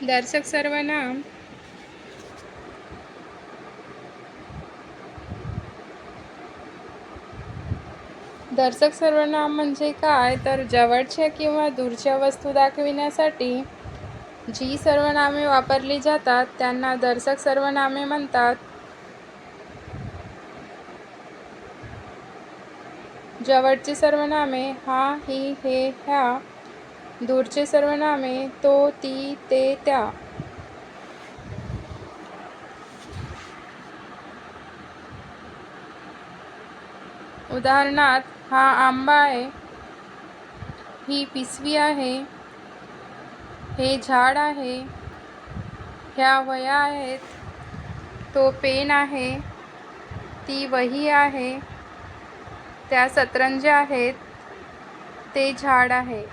दर्शक सर्वांना. दर्शक सर्वनाम म्हणजे काय? तर जवळच्या किंवा दूरच्या वस्तू दाखविण्यासाठी जी सर्वनामे वापरली जातात त्यांना दर्शक सर्वनामे म्हणतात. जवळची सर्वनामे हा ही हे ह्या दूरचे सर्वनामे तो ती ते त्या. उदाहरणार्थ हा आंबा आहे ही पिसवी आहे हे झाड आहे ह्या वह्या आहेत तो पेन आहे ती वही आहे त्या सतरंज्या आहेत ते झाड आहे.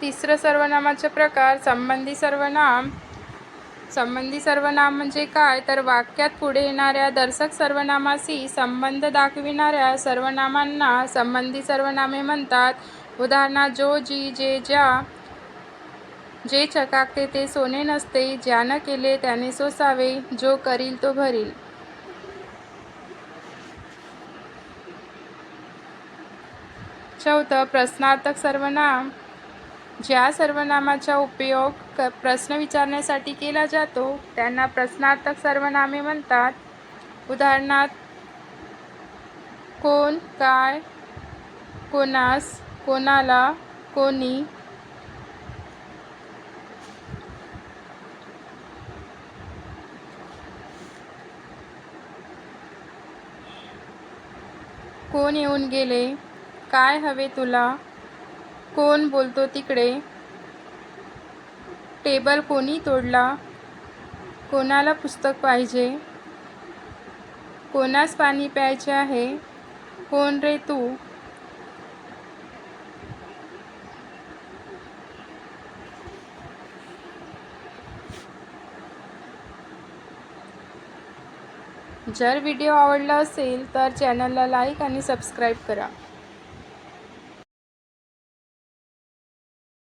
तिसरं सर्वनामाचे प्रकार संबंधी सर्वनाम. संबंधी सर्वनाम म्हणजे काय? तर वाक्यात पुढे येणाऱ्या दर्शक सर्वनामाशी संबंध दाखविणाऱ्या सर्वनामांना संबंधी सर्वनामे म्हणतात. उदाहरणार्थ जो जी जे ज्या जे चकाकते ते सोने नसते. ज्यानं केले त्याने सोसावे. जो करील तो भरील. चौथं प्रश्नार्थक सर्वनाम. ज्या सर्वनामाचा उपयोग क प्रश्न विचारण्यासाठी केला जातो त्यांना प्रश्नार्थक सर्वनामे म्हणतात. उदाहरणार्थ कोण काय कोणास कोणाला कोणी कोण येऊन गेले काय हवे तुला कोण बोलतो तिकडे? टेबल कोणी तोडला? कोणाला पुस्तक पाहिजे? कोणास पाणी प्यायचे आहे? कोण रे तू? जर व्हिडिओ आवडला असेल तर चॅनलला लाईक आणि सबस्क्राईब करा.